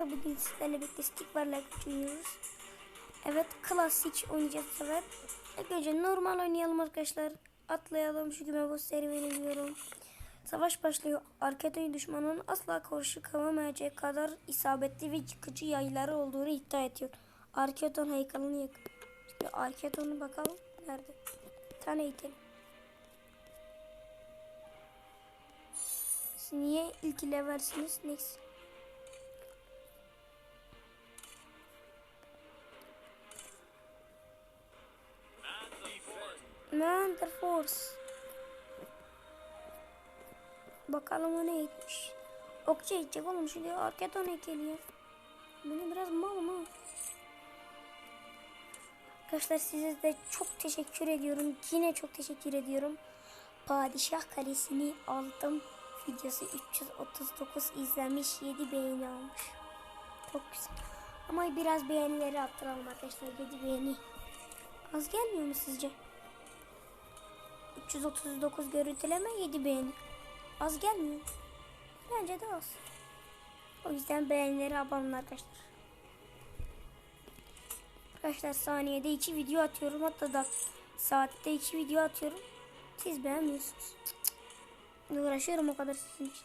Bugün sizlerle birlikte Stickbar'la oynuyoruz. Evet klasik oynayacağız bu sefer. İlk önce normal oynayalım arkadaşlar. Atlayalım şu güme boss serüveni diyorum. Savaş başlıyor. Arkadaki düşmanın asla karşı kalamayacağı kadar isabetli ve yıkıcı yayları olduğunu iddia ediyor. Arkedon heykelini yak. Şimdi Arkedon'u bakalım. Nerede? Bir tane itelim. Siz niye ilk ile versiniz? Neyse. Man the Force. Bakalım o ne etmiş. Okçu edecek oğlum şimdi arkadan heykeli ya. Bunu biraz mal mı? Arkadaşlar size de çok teşekkür ediyorum. Yine çok teşekkür ediyorum. Padişah Kalesi'ni aldım. Videosu 339 izlenmiş 7 beğeni almış. Çok güzel. Ama biraz beğenileri arttıralım arkadaşlar 7 beğeni. Az gelmiyor mu sizce? 339 görüntüleme 7 beğeni. Az gelmiyor. Bence de az. O yüzden beğenileri abone arkadaşlar. Arkadaşlar saniyede 2 video atıyorum. Hatta da saatte 2 video atıyorum. Siz beğenmiyorsunuz. Uğraşıyorum o kadar sizin için.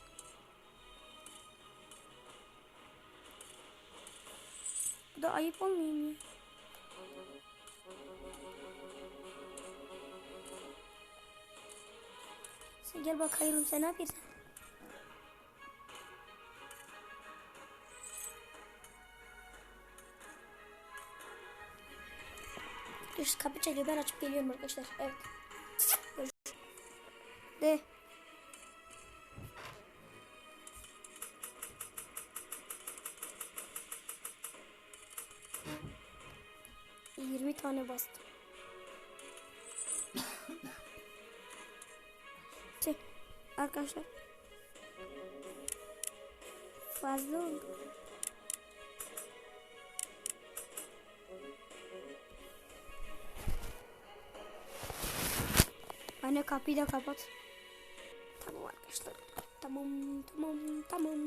Bu da ayıp olmuyor mu Sen gel bakayım sen ne yapıyorsun? Dur kapı çalıyor ben açıp geliyorum arkadaşlar. Evet. Görüşürüz. De. Yirmi tane bastım. Arkadaşlar. Fazla oldu. Anne kapıyı da kapat. Tamam arkadaşlar. Tamam tamam tamam.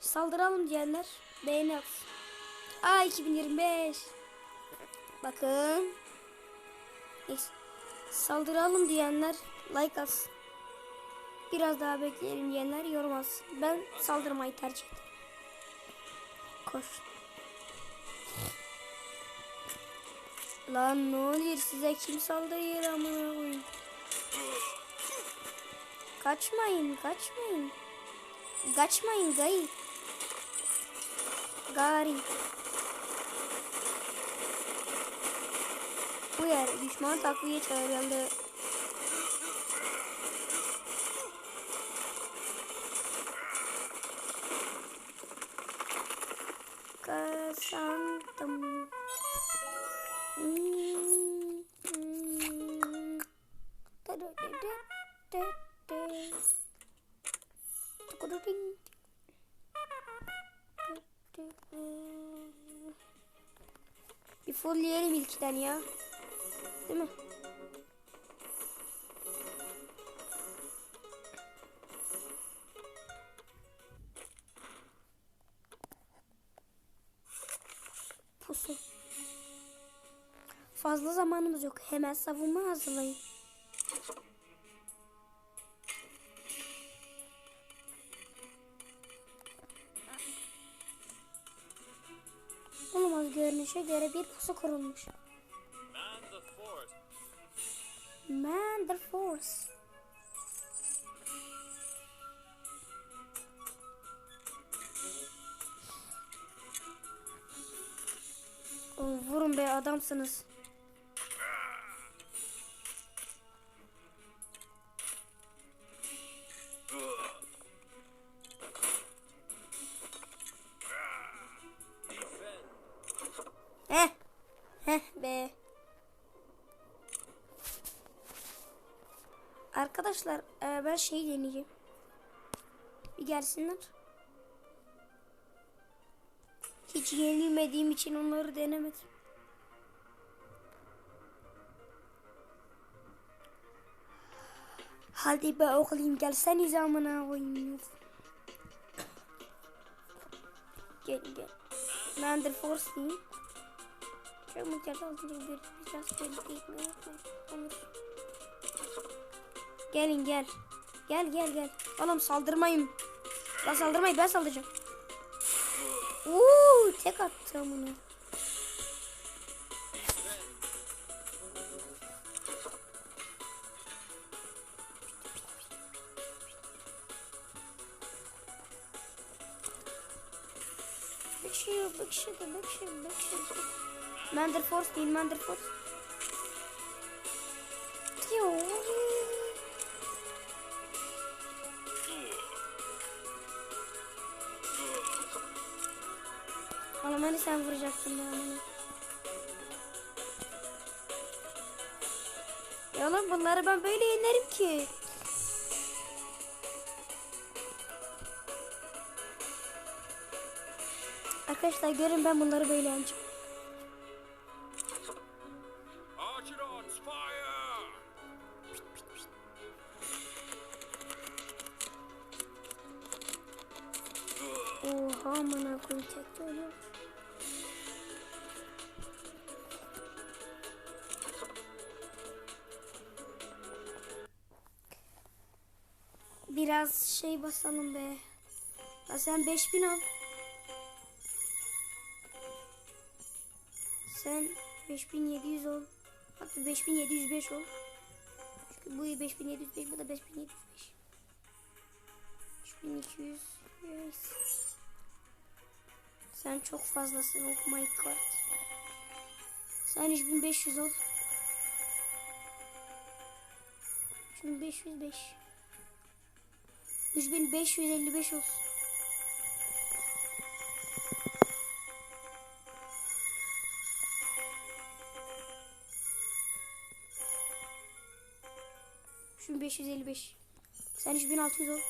Saldıralım diyenler beğeni atsın. Aa 2025. Bakın. Saldıralım diyenler like atsın. Biraz daha bekleyelim diyenler yorum atsın. Ben saldırmayı tercih ederim. Koş. Lan ne oluyor size kim saldırıyor amına koyayım. Kaçmayın kaçmayın. Kaçmayın gayı. Gari. Bu yer düşman takviye çağrıldı. Bir fullleyelim ilkten ya. Değil mi? Pusu. Fazla zamanımız yok. Hemen savunma hazırlayın. Görünüşe göre bir pusu kurulmuş. Man the force. Oğlum vurun be adamsınız. Arkadaşlar e, ben şey deneyeceğim. Bir gelsinler. Hiç yenilmediğim için onları denemedim. Hadi be oğlum gelsenize amına koyayım. Gel gel. Mander Force diyeyim. Çok altında bir biraz gitmeyi unutmayın. Olur. Gelin gel. Gel gel gel. Oğlum saldırmayın. Ben saldırmayın ben saldıracağım. Uuu tek attım bunu. Big shield, big shield, big shield, big shield. Mander Force değil, Mander sen vuracaktın ya bana. Ya oğlum bunları ben böyle yenerim ki. Arkadaşlar görün ben bunları böyle yeneceğim. Biraz şey basalım be. Ya sen 5000 al. Sen 5700 ol. Hatta 5705 ol. Çünkü bu 5705 bu da 5705. 3200 yes. Sen çok fazlasın oh my god. Sen 3500 ol. 3505. 3555 olsun. Şu 555. Sen 3600 ol.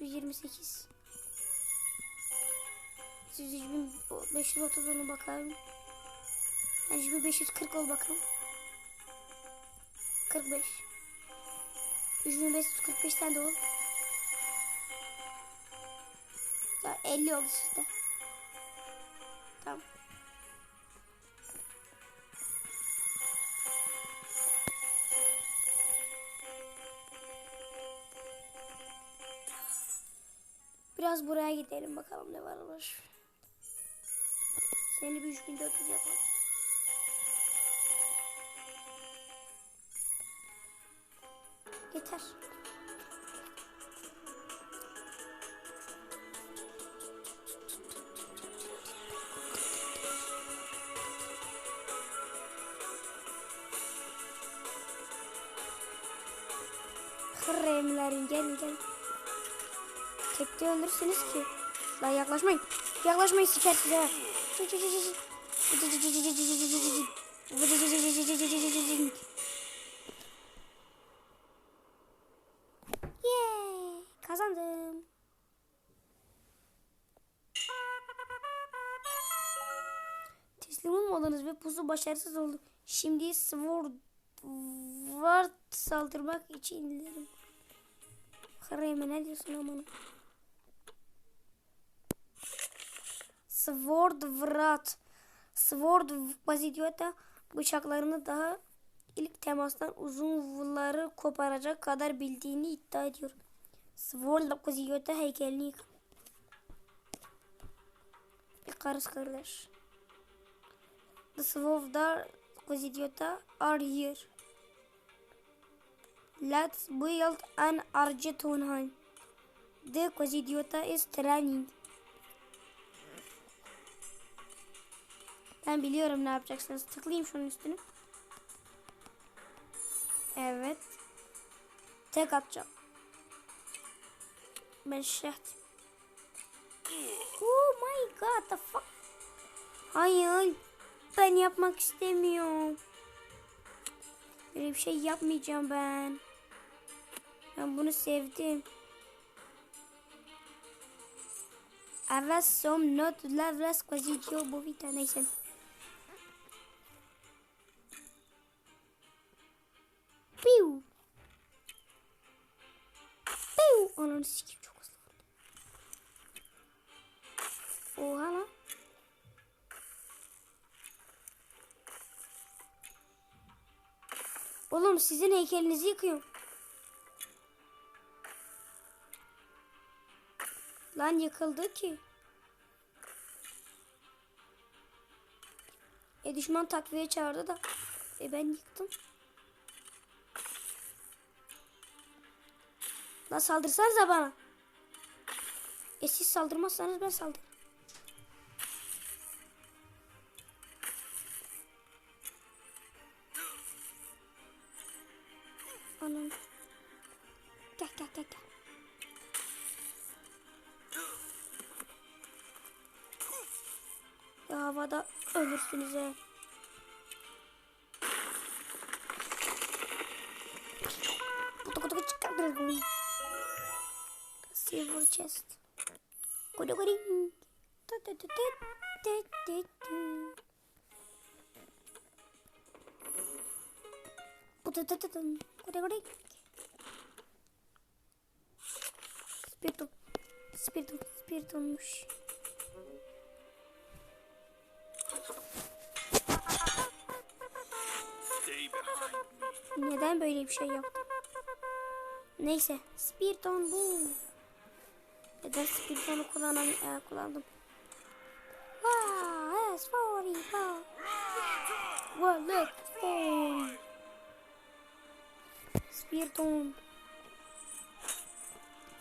Yirmi sekiz. Siz yüz bin beş yüz otuz onu bakalım. Yüz kırk ol bakalım. Kırk beş. Yüz bin beş yüz kırk beş tane de ol. Daha elli oldu sizde. Tamam. Biraz buraya gidelim bakalım ne var var. Seni bir 3400 yapalım. Yeter. Kremlerin gelin gelin. Tekte ölürsünüz ki. Lan yaklaşmayın. Yaklaşmayın siker size. Yeah, Olmadınız ve pusu başarısız oldu. Şimdi Sword saldırmak için inelim. Karayeme ne diyorsun aman? Sword Wrath. Sword Basiliota bıçaklarını daha ilk temastan uzun vulları koparacak kadar bildiğini iddia ediyor. Sword Basiliota heykelini yık. Karıs kardeş. The Sword Basiliota are here. Let's build an Argetonheim. The Quasidiota is training. Ben biliyorum ne yapacaksınız. Tıklayayım şunun üstüne. Evet. Tek atacağım. Ben şaht. Oh my god the fuck. Hayır. Ben yapmak istemiyorum. Böyle bir şey yapmayacağım ben. Ben bunu sevdim. Evet som not lavras quasi bu vita neyse. Piu. Piu. Ananı sikeyim çok hızlı. Oha lan. Oğlum sizin heykelinizi yıkıyorum. Lan yıkıldı ki. E düşman takviye çağırdı da. E ben yıktım. Lan saldırsanıza bana. E siz saldırmazsanız ben saldırırım. utilizar. Dragão. Silver chest. Codogorim. Codogorim. Espírito. Espírito. Espírito. Espírito. Neden böyle bir şey yaptım? Neyse. Spiriton bu. Neden Spiriton'u kullanam e, kullandım? Wow, yes, forty, wow. Well, look, forty. Spiriton.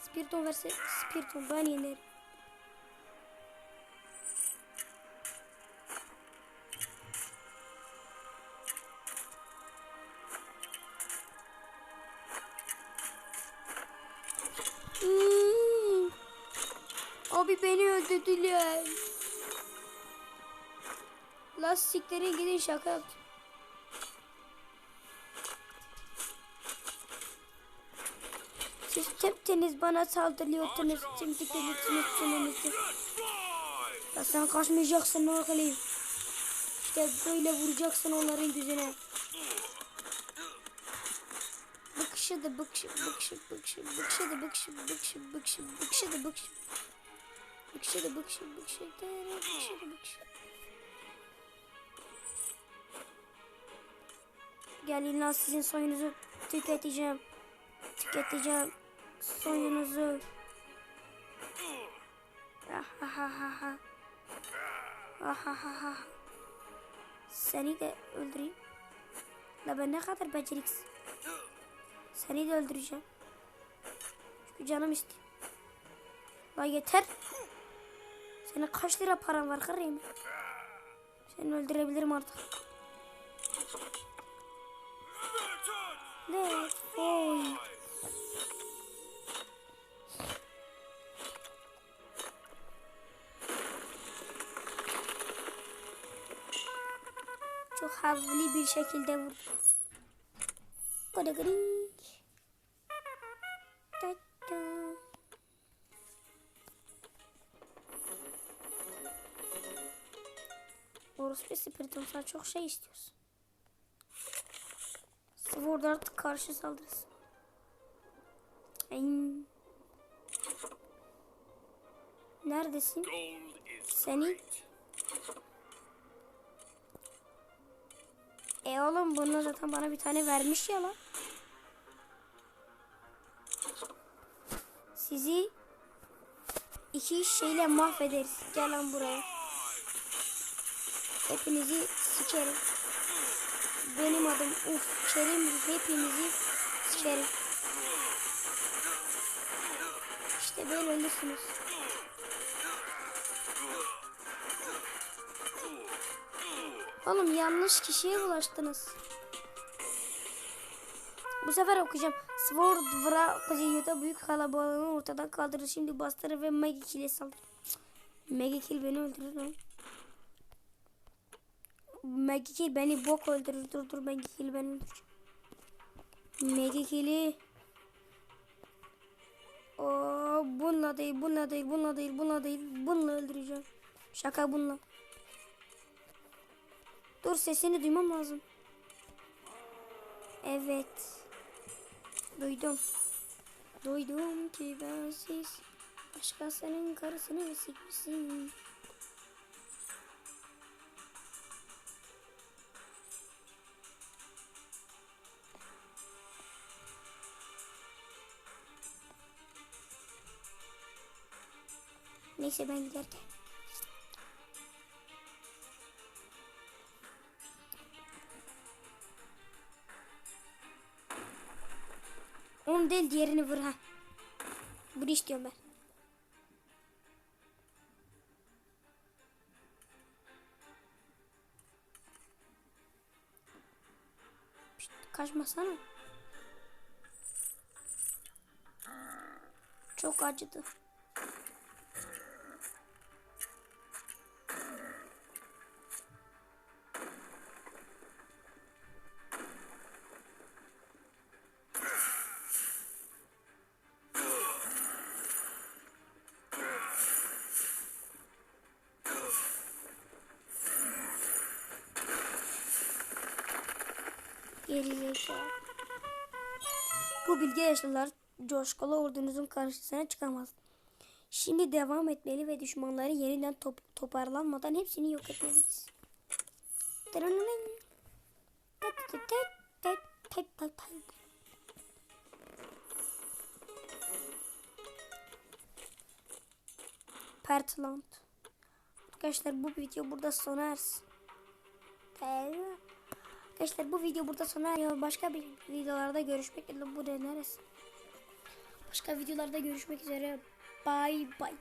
Spiriton verse Spiriton ben yenerim. Beni öldürdüler. Lastikleri gidin şaka yaptım. Siz tepteniz bana saldırıyordunuz. Şimdi gelirsiniz çenenizi. Ya sen kaçmayacaksın oğlum. İşte böyle vuracaksın onların yüzüne. Bıkışı da bıkışı, bıkışı, bıkışı, bıkışı da bıkışı, bıkışı, bıkışı, bıkışı, bıkışı da bıkışı da bıkışı. Gelin lan sizin soyunuzu tüketeceğim. Tüketeceğim soyunuzu. Ah, ah, ah, ah, ah. Ah, ah, ah, ah. Seni de öldüreyim. La ben ne kadar beceriksiz. Seni de öldüreceğim. Çünkü canım istiyor. La yeter. Senin kaç lira paran var kırayım. Seni öldürebilirim artık. Ne? Oy. Çok havli bir şekilde vurdu. Gıdıgıdıng. Da da. Orospu Spiritum sen çok şey istiyorsun. Sword Art karşı saldırısı. Ay. Neredesin? Seni. E oğlum bunu zaten bana bir tane vermiş ya lan. Sizi iki şeyle mahvederiz. Gel lan buraya. Hepinizi sikerim. Benim adım Uf Kerim. Hepinizi sikerim. İşte böyle ölürsünüz. Oğlum yanlış kişiye bulaştınız. Bu sefer okuyacağım. Sword Vra Kuzeyu'da büyük kalabalığını ortadan kaldırır. Şimdi bastırır ve Maggie Kill'e saldırır. Maggie Kill beni öldürür lan. Maggie Kill beni bok öldürür. Dur dur Maggie Kill beni öldürür. Maggie Kill'i Oo, bununla değil, bununla değil, bununla değil, bununla değil, bununla öldüreceğim. Şaka bununla. Dur sesini duymam lazım. Evet. Duydum. Duydum ki ben Başkasının karısını sikmişsin. Neyse ben giderken. Onu değil diğerini vur ha. Bunu istiyorum ben. Pişt, kaçmasana. Çok acıdı. Yaşlılar coşkulu ordunuzun karşısına çıkamaz. Şimdi devam etmeli ve düşmanları yeniden top toparlanmadan hepsini yok etmeliyiz. Pertland. Arkadaşlar bu video burada sona ersin. Arkadaşlar bu video burada sona eriyor. Başka bir videolarda görüşmek üzere. Bu neresi? Başka videolarda görüşmek üzere. Bye bye.